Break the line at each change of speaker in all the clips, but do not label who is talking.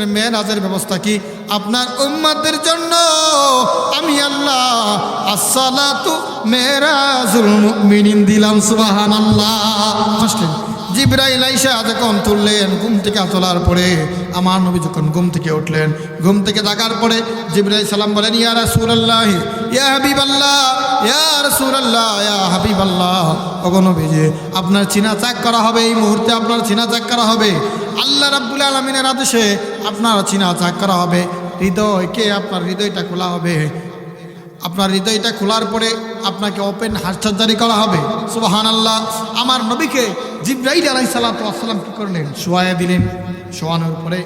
মেয়েরাজের ব্যবস্থা কি আপনার উম্মাদের জন্য? আমি আল্লাহ আসসালাতু মেয়েরাজুল মুমিনিন দিলাম সুবহানাল্লাহ। হাসলেন জিব্রাইল আইসা যখন তুললেন, ঘুম থেকে তোলার পরে আমার নবী যখন ঘুম থেকে উঠলেন, ঘুম থেকে জাগার পরে জিব্রাইল সালাম বলেন, ইয়া রাসূলুল্লাহ, ইয়া হাবিবাল্লাহ, ইয়া রাসূলুল্লাহ, ইয়া হাবিবাল্লাহ। ওগো নবীজি, আপনার চিনা চাক করা হবে, এই মুহূর্তে আপনার চিনা চাক করা হবে। আল্লাহ রাব্বুল আলামিনের আদেশে আপনার চিনা চাক করা হবে। হৃদয়কে আপনার হৃদয়টা খোলা হবে। আপনার হৃদয়টা খোলার পরে আপনাকে ওপেন হার্সার্জারি করা হবে। সুবাহান আল্লাহ আমার নবীকে জিব্রাইল আলাই আসসালাম কী করলেন? শোয়া দিলেন। শোয়ানোর পরে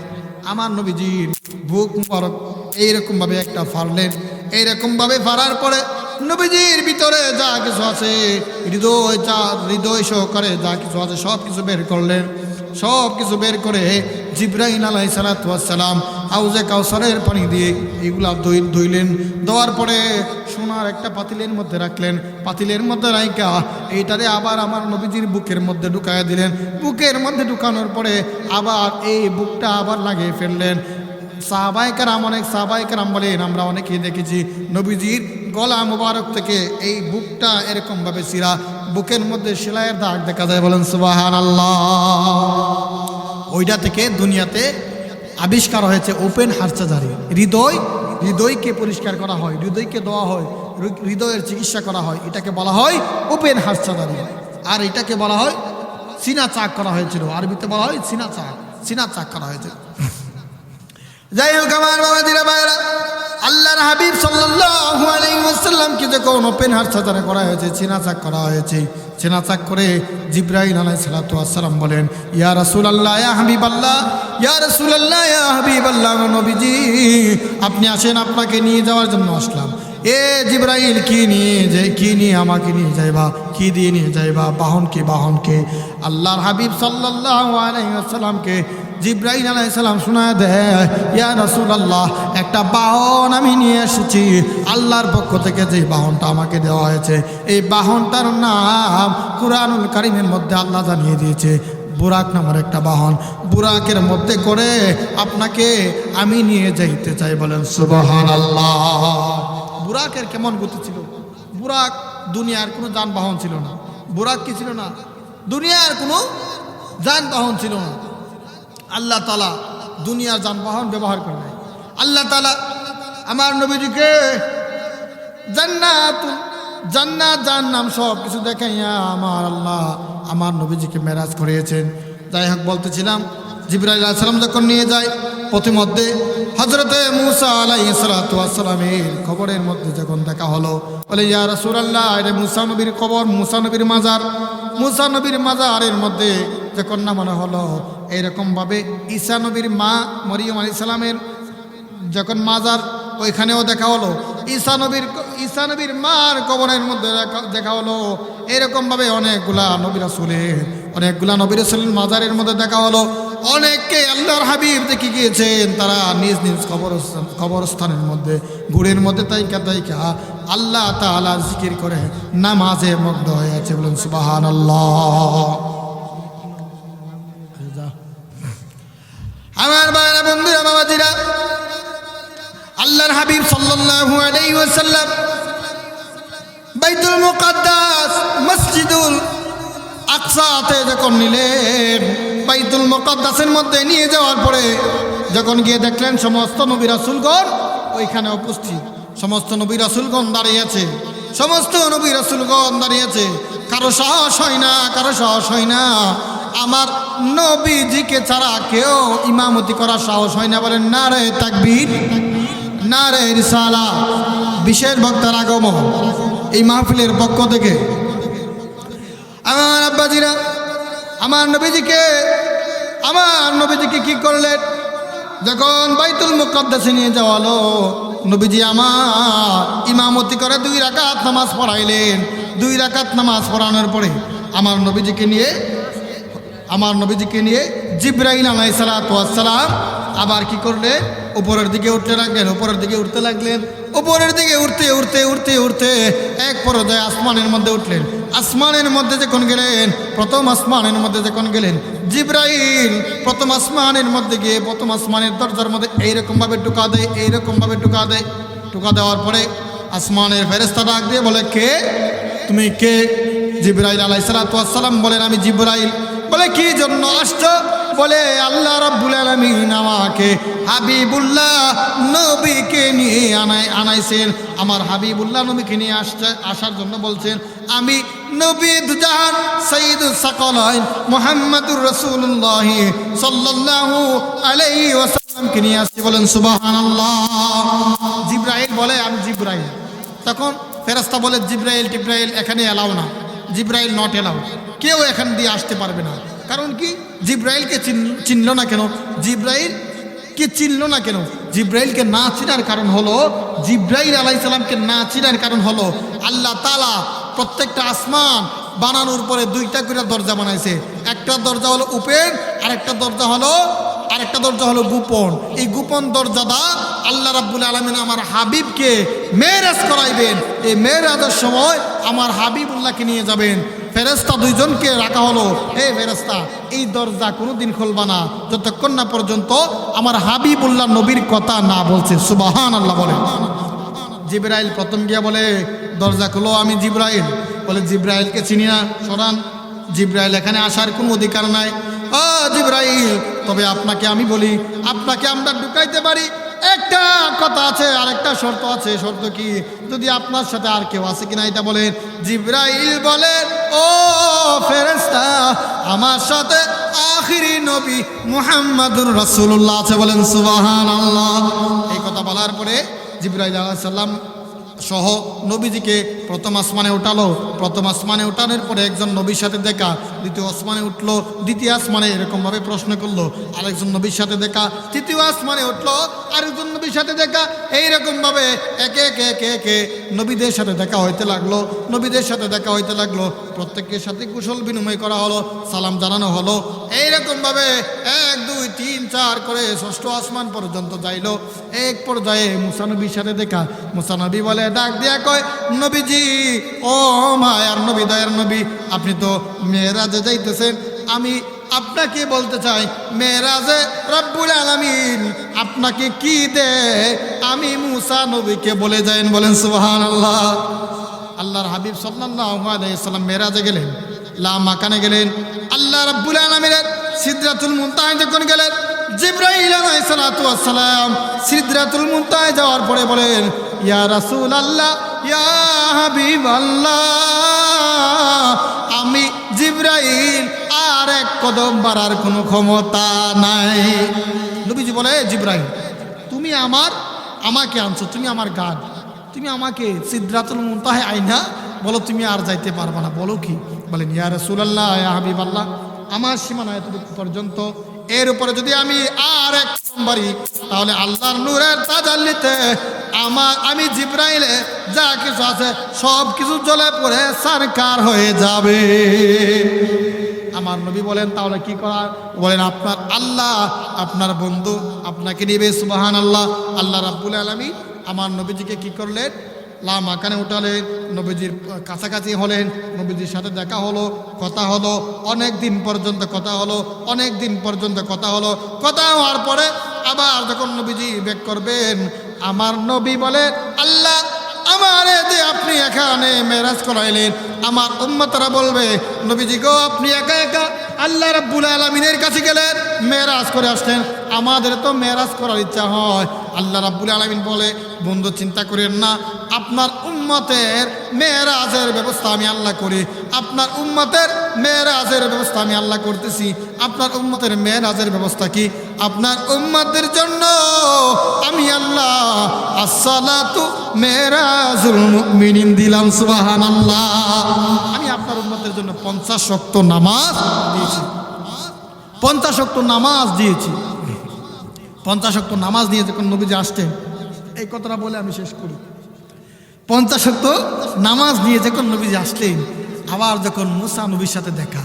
আমার নবীজির বুক মুবারক এইরকমভাবে একটা ফাড়লেন। এইরকমভাবে ফাড়ার পরে নবীজির ভিতরে যা কিছু আছে, হৃদয় যা হৃদয় সহকারে যা কিছু আছে সব কিছু বের করলেন। সব কিছু বের করে জিব্রাহিম আলাই সালাতাম আউজে কাউসারের পানি দিয়ে এগুলা ধুইলেন। দেওয়ার পরে সোনার একটা পাতিলের মধ্যে রাখলেন। পাতিলের মধ্যে রাইকা এইটারে আবার আমার নবীজির বুকের মধ্যে ঢুকায় দিলেন। বুকের মধ্যে ঢুকানোর পরে আবার এই বুকটা আবার লাগিয়ে ফেললেন। সাহবাইকারাম অনেক সাহবাইকারাম বলেন, আমরা অনেকেই দেখেছি নবীজির গলা মুবারক থেকে এই বুকটা এরকমভাবে সিরা বুকের মধ্যে সেলাইয়ের দাগ দেখা যায়, বলেন সুবাহান ওইটা থেকে দুনিয়াতে আবিষ্কার হয়েছে ওপেন হার্চাজারি হৃদয়, হৃদয়কে পরিষ্কার করা হয়, হৃদয়কে দেওয়া হয়, হৃদয়ের চিকিৎসা করা হয়, এটাকে বলা হয় ওপেন হার্চাজারি আর এটাকে বলা হয় সিনা চাক করা হয়েছিল। আরবিতে বলা হয় সিনা চাক সিনা চাক করা হয়েছিল। যাই হোক, আমার বাবাজিরা ভাইরা আল্লাহর হাবিব ওয়াসাল্লামকে যখন ওপেন হার্ট সাজারা করা হয়েছে, চিনাচাক করা হয়েছে, চিনাচাক করে জিব্রাহিম আলাই আসসালাম বলেন, ইয়া রাসূলুল্লাহ, ইয়া হাবিবাল্লাহ, ইয়া রাসূলুল্লাহ, ইয়া হাবিবাল্লাহ নবীজি, আপনি আসেন আপনাকে নিয়ে যাওয়ার জন্য আসলাম। এ জিব্রাইল, কি নিয়ে যাই কি নিয়ে আমাকে নিয়ে যাইবা কি দিয়ে নিয়ে যাইবা বাহনকে বাহনকে আল্লাহর হাবিব সাল্লাল্লাহু আলাইহি ওয়াসাল্লামকে জিব্রাহিম আলাইসাল্লাম শোনা দেয়, ইয়া রসুল আল্লাহ একটা বাহন আমি নিয়ে এসেছি। আল্লাহর পক্ষ থেকে যে বাহনটা আমাকে দেওয়া হয়েছে, এই বাহনটার নাম কুরআনুল কারিমের মধ্যে আল্লাহ জানিয়ে দিয়েছে, বুরাক নামের একটা বাহন। বুরাকের মধ্যে করে আপনাকে আমি নিয়ে যাইতে চাই বলেন সুবহান আল্লাহ বুরাকের কেমন গতি ছিল? বুরাক দুনিয়ার কোনো যানবাহন ছিল না। বুরাক কি ছিল না? দুনিয়ার কোনো যানবাহন ছিল না। আল্লাহ তালা দুনিয়ার যানবাহন ব্যবহার করে নাই। আল্লাহ তালা আমার নবীজিকে জান্নাত জান্নাত জান্নাম সব কিছু দেখাইয়া আমার আল্লাহ, আমার নবীজিকে মেরাজ করিয়েছেন। যাই হোক বলতেছিলাম জিবরাইল সালাম যখন নিয়ে যায় প্রতিমধ্যে হজরতে মুসা আলাই সালাতামের খবরের মধ্যে যখন দেখা হলো, বলে, ইয়া রাসূলুল্লাহ, এটা মুসা নবীর খবর, মুসা নবীর মাজার। মুসা নবীর মাজারের মধ্যে যখন নামানো হলো, এইরকমভাবে ঈসা নবীর মা মরিয়ম আলী সালামের যখন মাজার, ওইখানেও দেখা হলো। ঈসা নবীর ঈসা নবীর মার কবরের মধ্যে দেখা- হলো। এরকমভাবে অনেকগুলা নবী রাসুলের, অনেকগুলা নবী রাসুলের মাজারের মধ্যে দেখা হলো। অনেককে আল্লাহর হাবিব দেখে গিয়েছেন, তারা নিজ নিজ কবরস্থান, কবরস্থানের মধ্যে, গুড়ের মধ্যে তাইকা তাইকা আল্লাহ তাআলা জিকির করে, নামাজে মগ্ন হয়ে আছে। বলুন সুবাহান আমার বাবা বন্ধুরা, বাবাজিরা, আল্লাহর হাবিব সাল্লাল্লাহু আলাইহি ওয়াসাল্লাম বাইতুল মুকাদ্দাস, মসজিদুল আকসাতে যখন নিলেন বাইতুল মোকাদ্দাসের মধ্যে নিয়ে যাওয়ার পরে যখন গিয়ে দেখলেন সমস্ত নবী রাসুলগণ ওইখানে উপস্থিত। সমস্ত নবী রাসূলগণ দাঁড়িয়ে আছে। সমস্ত নবী রাসূলগণ দাঁড়িয়ে আছে। কারও সাহস হয় না, কারও সাহস হয় না। আমার নবীজিকে ছাড়া কেউ ইমামতি করার সাহস হয় না। বলেন না রে তাকবীর না রে রিসালা, বিশেষ ভক্তার আগমন এই মাহফিলের পক্ষ থেকে। আমার আব্বাজিরা, আমার নবীজিকে আমার নবীজিকে কি করলেন? যখন বাইতুল মুকাদ্দাসে নিয়ে যাওয়া হলো, নবীজি আমার ইমামতি করে দুই রাকাত নামাজ পড়াইলেন। দুই রাকাত নামাজ পড়ানোর পরে আমার নবীজিকে নিয়ে, আমার নবীজিকে নিয়ে জিব্রাইল আলাইসালাম আবার কি করলে উপরের দিকে উঠতে লাগলেন, উপরের দিকে উঠতে লাগলেন, উপরের দিকে উঠতে উঠতে উঠতে উঠতে এক পর্যায়ে আসমানের মধ্যে উঠলেন। আসমানের মধ্যে যখন গেলেন, প্রথম আসমানের মধ্যে যখন গেলেন, জিব্রাইল প্রথম আসমানের মধ্যে গিয়ে প্রথম আসমানের দরজার মধ্যে এইরকমভাবে টুকা দেয়, এইরকমভাবে টুকা দেয়। টুকা দেওয়ার পরে আসমানের ফেরেস্তা ডাক দিয়ে বলে, কে? তুমি কে? জিব্রাইল আলাইসালাম বলেন, আমি জিব্রাইল। বলে, কি জন্য আসছো? বলে, আল্লাহ রাব্বুল আলামিন আমাকে হাবিবুল্লাহ নবীকে নিয়ে আনাই আনাইছেন। আমার হাবিবুল্লাহ নবীকে নিয়ে আসতে আসার জন্য বলছেন, আমি নবী দুজাহান সঈদুল সাকলাইন মোহাম্মদুর রসুল্লাহ সাল্লাল্লাহু আলাইহি ওয়াসাল্লামকে নিয়ে আসছি। বলেন, সুবহানাল্লাহ। জিব্রাইল বলে, আমি জিব্রাইল। তখন ফেরাস্তা বলে, জিব্রাইল, টিব্রাইল এখানে এলাও না। Jibrail not allow. কেউ এখান দিয়ে আসতে পারবে না। কারণ কি? জিব্রাইলকে চিন- চিনল না কেন? জিব্রাইল কে চিনল না কেন? জিব্রাইলকে না চিনার কারণ হলো, জিব্রাইল আলাইসাল্লামকে না চিনার কারণ হলো, আল্লাহ তালা প্রত্যেকটা আসমান বানানোর পরে দুইটা করে দরজা বানাইছে। একটা দরজা হলো উপেন আর একটা দরজা হলো আরেকটা দরজা হলো গোপন। এই গোপন দরজাটা আল্লাহ রাব্বুল আলমিন আমার হাবিবকে মেয়েরাজ করাইবেন। এই মেয়েরাজের সময় আমার হাবিবুল্লাহকে নিয়ে যাবেন। ফেরেস্তা দুইজনকে রাখা হলো। হে ফেরেস্তা এই দরজা কোনোদিন খুলবা না। যতক্ষণ না পর্যন্ত আমার হাবিবুল্লাহ নবীর কথা না বলছে। সুবাহান আল্লাহ বলে। জিব্রাইল প্রথম গিয়া বলে, দরজা খুলো আমি জিব্রাইল। বলে, জিব্রাইলকে চিনি না, সরান। জিব্রাইল এখানে আসার কোনো অধিকার নাই। ও জিব্রাইল, তবে আপনাকে আমি বলি, আপনাকে আমরা ঢুকাইতে পারি। একটা কথা আছে আর একটা শর্ত আছে। শর্ত কি? যদি আপনার সাথে আর কেউ আছে কিনা এটা বলেন। জিব্রাইল বলেন, ও ফেরেস্তা আমার সাথে আখিরি নবী মুহাম্মাদুর রাসূলুল্লাহ আছে। বলেন, সুবহানাল্লাহ। এই কথা বলার পরে জিব্রাইল আলাইহিস সালাম সহ নবীজিকে প্রথম আসমানে উঠালো। প্রথম আসমানে উঠানোর পরে একজন নবীর সাথে দেখা, দ্বিতীয় আসমানে উঠল, দ্বিতীয় আসমানে এরকমভাবে প্রশ্ন করল। আরেকজন নবীর সাথে দেখা, তৃতীয় আসমানে উঠল, আরেকজন নবীর সাথে দেখা, এইরকমভাবে একে একে একে একে নবীদের সাথে দেখা হইতে লাগল, নবীদের সাথে দেখা হইতে লাগল। প্রত্যেকের সাথে কুশল বিনিময় করা হলো, সালাম জানানো হলো। এইরকমভাবে এক, দুই, তিন, চার করে ষষ্ঠ আসমান পর্যন্ত যাইলো। এক পর্যায়ে মুসানবীর সাথে দেখা। মুসানবী বলে, ডাক দিয়া কয়, নবীজি, ও মায়ার নবী, দয়ার নবী, আপনি তো মেয়েরাজে যাইতেছেন। আমি আপনাকে বলতে চাই, মেয়েরাজে রব্বুল আলামিন আপনাকে কি দে আমি মুসা নবীকে বলে যাইন বলেন সুবহান আল্লাহ আল্লাহর হাবিব সাল্লাল্লাহু আলাইহি সাল্লাম মেরাজে গেলেন। লা মাকানে গেলেন, আল্লাহ রাব্বুল আলামিনের সিদরাতুল মুনতাহে যখন গেলেন, জিব্রাইল আলাইহিস সালাতু ওয়াস সালাম সিদরাতুল মুনতাহে যাওয়ার পরে বলেন, ইয়া রাসূলুল্লাহ, ইয়া হাবিবাল্লাহ, আমি জিব্রাইল আর এক কদম বাড়ার কোনো ক্ষমতা নাই। নবীজি বলে জিব্রাইল, তুমি আমার, আমাকে আনছো, তুমি আমার গাড তুমি আমাকে সিদ্ধাতুল মুনতাহে আইনা বলো, তুমি আর যাইতে পারবা না। বলো কি? বলেন, ইয়া রাসূলুল্লাহ, ইয়া হাবিবাল্লাহ, আমার সীমানা এতটুকু পর্যন্ত। এর উপরে যদি আমি আর এক বাড়ি, তাহলে আল্লাহর নূরের তাজাল্লিতে আমার, আমি জিব্রাইলে যা কিছু আছে, সব কিছু জ্বলে পড়ে সরকার হয়ে যাবে। আমার নবী বলেন, তাহলে কি করার বলেন, আপনার আল্লাহ, আপনার বন্ধু আপনাকে নিবে সুবাহান আল্লাহ আল্লাহ রাব্বুল আলমী আমার নবীজিকে কি করলেন? লা মাকানে উঠালেন নবীজির কাছাকাছি হলেন, নবীজির সাথে দেখা হলো, কথা হলো, অনেক দিন পর্যন্ত কথা হলো, অনেক দিন পর্যন্ত কথা হলো, কথা হওয়ার পরে আবার যখন নবীজি বেক করবেন, আমার নবী বলে, আল্লাহ, আমার যে আপনি এখানে মেরাজ করাইলেন, আমার উম্মতরা বলবে, নবীজি গো, আপনি একা একা আল্লাহ রাব্বুল আলমিনের কাছে গেলেন, মেরাজ করে আসলেন, আমাদের তো মেরাজ করার ইচ্ছা হয় আল্লাহ রাব্বুল আলমিন বলে, বন্ধু, চিন্তা করেন না। আপনার উম্মতের মেয়েরাজের ব্যবস্থা আমি আল্লাহ করি। আপনার উম্মতের মেয়েরাজের ব্যবস্থা আমি আল্লাহ করতেছি। আপনার উম্মতের মেয়েরাজের ব্যবস্থা কি? আপনার উম্মতের জন্য আমি আল্লাহ আসসালাতু মেরাজুল মুমিনিন দিলাম সুবাহান আল্লাহ আমি আপনার উম্মতের জন্য পঞ্চাশ শক্ত নামাজ দিয়েছি। পঞ্চাশ শক্ত নামাজ দিয়েছি। পঞ্চাশ শক্ত নামাজ দিয়ে যখন নবীজি আসতেন, এই কথাটা বলে আমি শেষ করি। পঞ্চাশ শক্ত নামাজ নিয়ে যখন নবীজি আসলেন আবার যখন মুসা নবীর সাথে দেখা,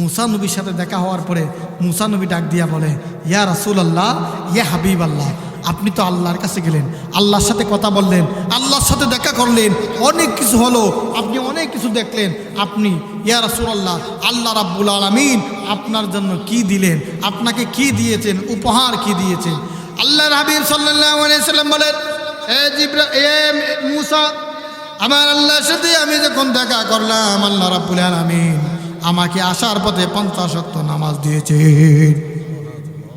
মুসা নবীর সাথে দেখা হওয়ার পরে মুসা নবী ডাক দিয়া বলে, ইয়া রাসুল আল্লাহ ইয়া হাবিব আল্লাহ আপনি তো আল্লাহর কাছে গেলেন, আল্লাহর সাথে কথা বললেন, আল্লাহর সাথে দেখা করলেন, অনেক কিছু হলো, আপনি অনেক কিছু দেখলেন। আপনি, ইয়া রাসূলুল্লাহ, আল্লাহ রাব্বুল আলামিন আপনার জন্য কি দিলেন? আপনাকে কি দিয়েছেন? উপহার কি দিয়েছেন? আল্লাহ হাবিব সাল্লাম বলেন মুসা, আমার আল্লাহর সাথে আমি যখন দেখা করলাম, আল্লাহ রাব্বুল আলামিন আমাকে আসার পথে পঞ্চাশ নামাজ দিয়েছেন।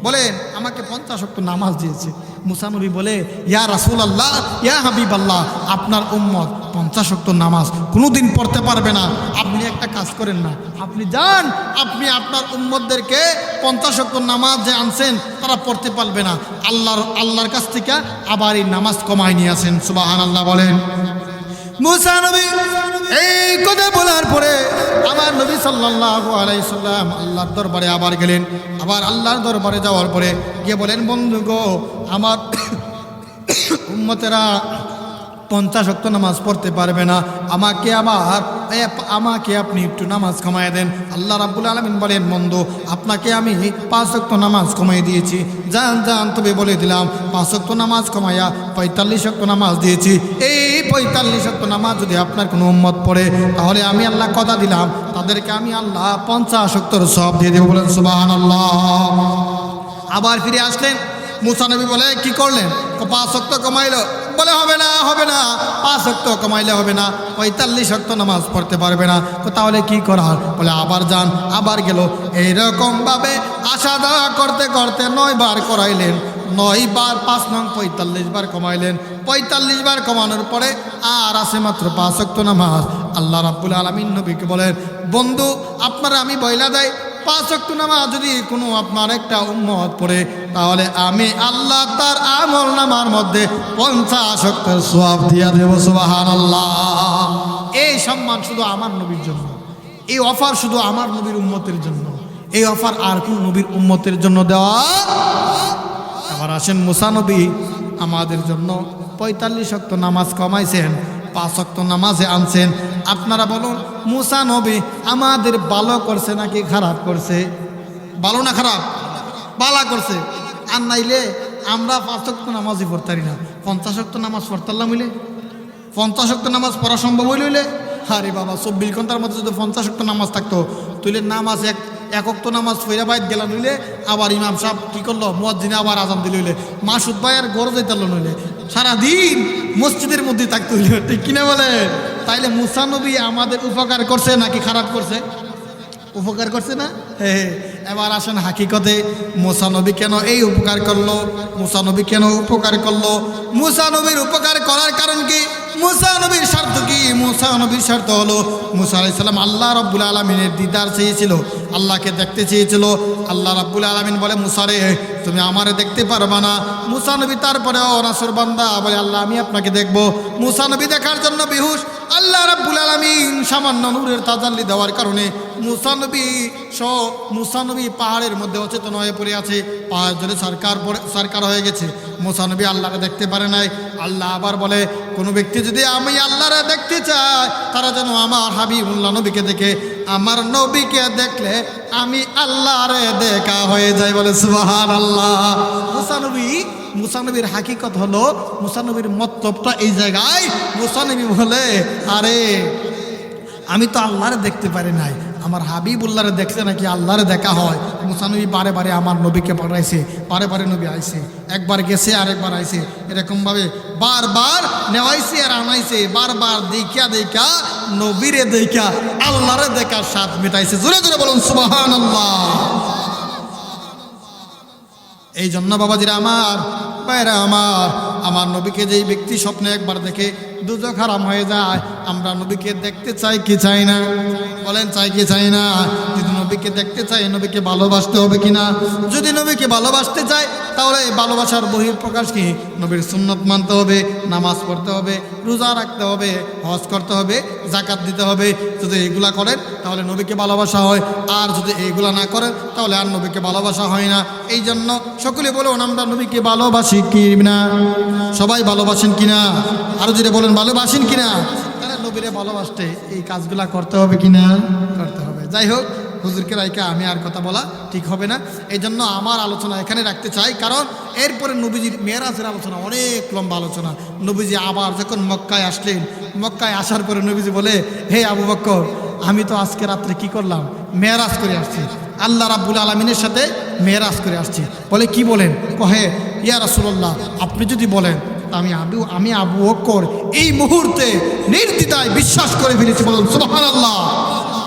বলেন আমাকে পঞ্চাশ অক্ত নামাজ দিয়েছে। মুসানবী বলে, ইয়া রাসুল আল্লাহ ইয়া হাবিব আল্লাহ আপনার উম্মত পঞ্চাশ অক্ত নামাজ কোনোদিন পড়তে পারবে না। আপনি একটা কাজ করেন না। আপনি যান, আপনি আপনার উম্মতদেরকে পঞ্চাশ অক্ত নামাজ যে আনছেন, তারা পড়তে পারবে না। আল্লাহর আল্লাহর কাছ থেকে আবার এই নামাজ কমায় নিয়ে আসেন। সুবাহান আল্লাহ বলেন। মুসা নবী এই কথা বলার পরে আমার নবী সাল্লাহ আলাইসাল্লাম আল্লাহর দরবারে আবার গেলেন। আবার আল্লাহর দরবারে যাওয়ার পরে গিয়ে বলেন, বন্ধু গো, আমার উম্মতেরা পঞ্চাশ অক্ত নামাজ পড়তে পারবে না। আমাকে আবার আমাকে আপনি একটু নামাজ কমায় দেন। আল্লাহ রাবুল আলমিন বলেন, মন্দ, আপনাকে আমি পাঁচ অক্ত নামাজ কমাই দিয়েছি। যান যান, তবে বলে দিলাম, পাঁচ অক্ত নামাজ কমাইয়া পঁয়তাল্লিশ অক্ত নামাজ দিয়েছি। এই পঁয়তাল্লিশ অক্ত নামাজ যদি আপনার কোনো উম্মত পড়ে, তাহলে আমি আল্লাহ কথা দিলাম। তাদেরকে আমি আল্লাহ পঞ্চাশ অক্তর সব দিয়ে দেবো বলেন সুবাহ আল্লাহ আবার ফিরে আসলেন। মুসানবী বলে, কি করলেন? পাঁচ শক্ত কমাইলো। বলে, হবে না হবে না। পাঁচ শক্ত কমাইলে হবে না, পঁয়তাল্লিশ শক্ত নামাজ পড়তে পারবে না। তাহলে কি করার বলে, আবার যান। আবার গেল। এইরকম ভাবে আশা দেওয়া করতে করতে নয় বার করাইলেন। নয় বার, পাঁচ নং পঁয়তাল্লিশ বার কমাইলেন। পঁয়তাল্লিশ বার কমানোর পরে আর আছে মাত্র পাঁচ শক্ত নামাজ। আল্লাহ রাব্বুল আলমিন নবীকে বলেন, বন্ধু, আপনারা আমি বইলা দেয় পাঁচ অক্ট নামাজ যদি কোনো আপনার একটা উম্মত পড়ে, তাহলে আমি আল্লাহ তার আমল নামার মধ্যে পঞ্চাশ অক্টের সোয়াব দিয়া দেব সুবাহান আল্লাহ এই সম্মান শুধু আমার নবীর জন্য। এই অফার শুধু আমার নবীর উম্মতের জন্য। এই অফার আর কোন নবীর উম্মতের জন্য দেওয়া আবার আসেন মুসানবী, আমাদের জন্য পঁয়তাল্লিশ অক্ত নামাজ কমাইছেন। পাঁচ অক্ত নামাজে আনছেন। আপনারা বলুন, মুসা নবী আমাদের ভালো করছে নাকি খারাপ করছে? ভালো না খারাপ? বালা করছে। আর নাইলে আমরা পাঁচ অক্ত নামাজই পড়তারি না। পঞ্চাশ অক্ত নামাজ পড়তারলাম হইলে? পঞ্চাশ অক্ত নামাজ পড়া সম্ভব হইলে হইলে? আরে বাবা, চব্বিশ ঘণ্টার মধ্যে যদি পঞ্চাশ অক্ত নামাজ থাকতো, তুইলে নামাজ এক এক অক্ত নামাজ ফইরা বাইত গেলাম নইলে আবার ইমাম সাহেব কি করল? মুয়াজ্জিনে আবার আজান দিল হইলে। মাসুদ ভাই আর গরজ যাইতাল নইলে সারাদিন মসজিদের মধ্যে থাকতে হইলে। ঠিক কিনা বলে? তাইলে মুসানবী আমাদের উপকার করছে নাকি খারাপ করছে? উপকার করছে না? হ্যাঁ হে। এবার আসেন হাকিকতে মুসানবী কেন এই উপকার করল? মুসানবী কেন উপকার করল? মুসানবীর উপকার করার কারণ কি? মুসা নবীর স্বার্থ কি? মুসা নবীর স্বার্থ হলো, মুসা আলাইসাল্লাম আল্লাহ রব্বুল আলমিনের দিদার চেয়েছিল, আল্লাহকে দেখতে চেয়েছিল। আল্লাহ রব্বুল আলমিন বলে মুসারে তুমি আমারে দেখতে পারবা না। মুসা নবী তারপরে অনাসর বান্দা বলে, আল্লাহ, আমি আপনাকে দেখব। মুসা নবী দেখার জন্য বিহুশ। আল্লাহ রাব্বুল আলামিন সামান্য নূরের তাজাল্লি দেওয়ার কারণে মুসানবী স মুসানবী পাহাড়ের মধ্যে অচেতন হয়ে পড়ে আছে। পাহাড় জলে সরকার সরকার হয়ে গেছে। মুসানবী আল্লাহকে দেখতে পারে নাই। আল্লাহ আবার বলে, কোনো ব্যক্তি যদি আমি আল্লাহরা দেখতে চাই, তারা যেন আমার হাবিবুল্লাহ নবীকে দেখে আমার নবীকে দেখলে আমি আল্লাহরে দেখা হয়ে যায় বলে সুবাহান আল্লাহ মুসানবী মুসানবীর হাকিকত হলো মুসানবীর মতলবটা এই জায়গায় মুসানবী বলে, আরে আমি তো আল্লাহরে দেখতে পারি নাই, আমার হাবিবুল্লাহরে দেখলে নাকি আল্লাহরে দেখা হয়। মুসানবী বারে বারে আমার নবীকে পাঠাইছে বারে বারে নবী আইছে, একবার গেছে আরেকবার আইছে, এরকমভাবে বারবার নেওয়াইছে আর আনাইছে, বারবার দেখা দেখা নবীরে দেখা আল্লাহরে দেখার স্বাদ মেটাইছে। জোরে জোরে বলুন সুবাহান আল্লাহ এই জন্য বাবাজিরা আমার বাইরা আমার আমার নবীকে যেই ব্যক্তি স্বপ্নে একবার দেখে দুজক হারাম হয়ে যায়। আমরা নবীকে দেখতে চাই কি চাই না? বলেন, চাই কি চাই না? যদি নবীকে দেখতে চাই, নবীকে ভালোবাসতে হবে কিনা যদি নবীকে ভালোবাসতে চাই, তাহলে এই ভালোবাসার বহির প্রকাশ কি? নবীর সুন্নত মানতে হবে, নামাজ পড়তে হবে, রোজা রাখতে হবে, হজ করতে হবে জাকাত দিতে হবে। যদি এগুলা করেন, তাহলে নবীকে ভালোবাসা হয়। আর যদি এইগুলা না করেন, তাহলে আর নবীকে ভালোবাসা হয় না। এই জন্য সকলে বলুন, আমরা নবীকে ভালোবাসি কি না? সবাই ভালোবাসেন কিনা আরও যদি বলেন ভালোবাসেন কিনা? তাহলে নবীরে ভালোবাসতে এই কাজগুলা করতে হবে কিনা? করতে হবে। যাই হোক, হুজুরকে রাইকে আমি আর কথা বলা ঠিক হবে না। এই জন্য আমার আলোচনা এখানে রাখতে চাই। কারণ এরপরে নবীজির মেয়েরাজের আলোচনা অনেক লম্বা আলোচনা। নবীজি আবার যখন মক্কায় আসলেন, মক্কায় আসার পরে নবীজি বলে, হে আবু বক্কর, আমি তো আজকে রাত্রে কি করলাম? মেয়েরাজ করে আসছি। আল্লাহ রাব্বুল আলমিনের সাথে মেয়েরাজ করে আসছি। বলে কি বলেন? কহে, ইয়া রাসুল্লাহ আপনি যদি বলেন আমি আবু আমি আবু বক্কর এই মুহূর্তে নির্দ্বিধায় বিশ্বাস করে ফেলেছি। বলুন সুবহান আল্লাহ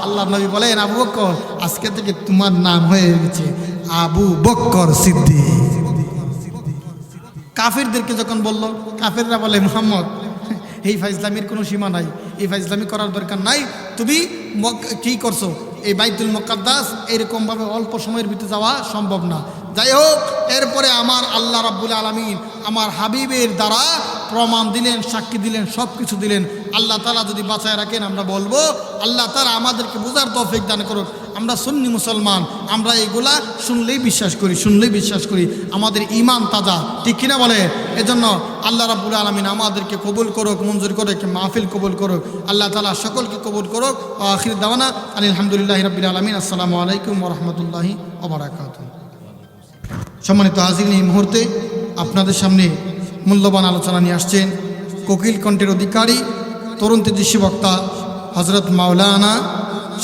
আল্লাহ নবী বলেন, আবু বক্কর, আজকে থেকে তোমার নাম হয়ে গেছে আবু বক্কর সিদ্দি কাফিরদেরকে যখন বলল, কাফিররা বলে, মোহাম্মদ, এই ফাইজলামির কোনো সীমা নাই, এই ফাইজলামি করার দরকার নাই। তুমি কি করছ? এই বাইতুল মকাদ্দাস এরকমভাবে অল্প সময়ের ভিতরে যাওয়া সম্ভব না। যাই হোক, এরপরে আমার আল্লাহ রাব্বুল আলমিন আমার হাবিবের দ্বারা প্রমাণ দিলেন, সাক্ষী দিলেন সব কিছু দিলেন। আল্লাহ তালা যদি বাঁচায় রাখেন, আমরা বলব, আল্লাহ তালা আমাদেরকে বোঝার তৌফিক দান করুক আমরা সুন্নি মুসলমান, আমরা এগুলা শুনলেই বিশ্বাস করি, শুনলেই বিশ্বাস করি। আমাদের ইমান তাজা, ঠিক কিনা বলে? এজন্য আল্লাহ রাব্বুল আলমিন আমাদেরকে কবুল করুক, মঞ্জুর করুক মাহফিল কবুল করুক। আল্লাহ তালা সকলকে কবুল করুক। আখির দাওয়ানা আলহামদুলিল্লাহ রবিল আলমিন। আসসালামু আলাইকুম রহমতুল্লাহি সম্মানিত হাজির এই মুহূর্তে আপনাদের সামনে মূল্যবান আলোচনা নিয়ে আসছেন কোকিল কণ্ঠের অধিকারী, তরুণ তেজস্বী বক্তা হজরত মাওলানা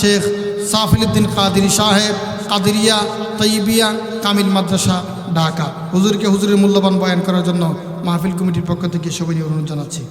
শেখ সাফিলুদ্দিন কাদির সাহেব, কাদিরিয়া তৈবিয়া কামিল মাদ্রাসা, ঢাকা। হুজুরকে হুজুরের মূল্যবান বয়ান করার জন্য মাহফিল কমিটির পক্ষ থেকে সবাই অনুরোধ জানাচ্ছি।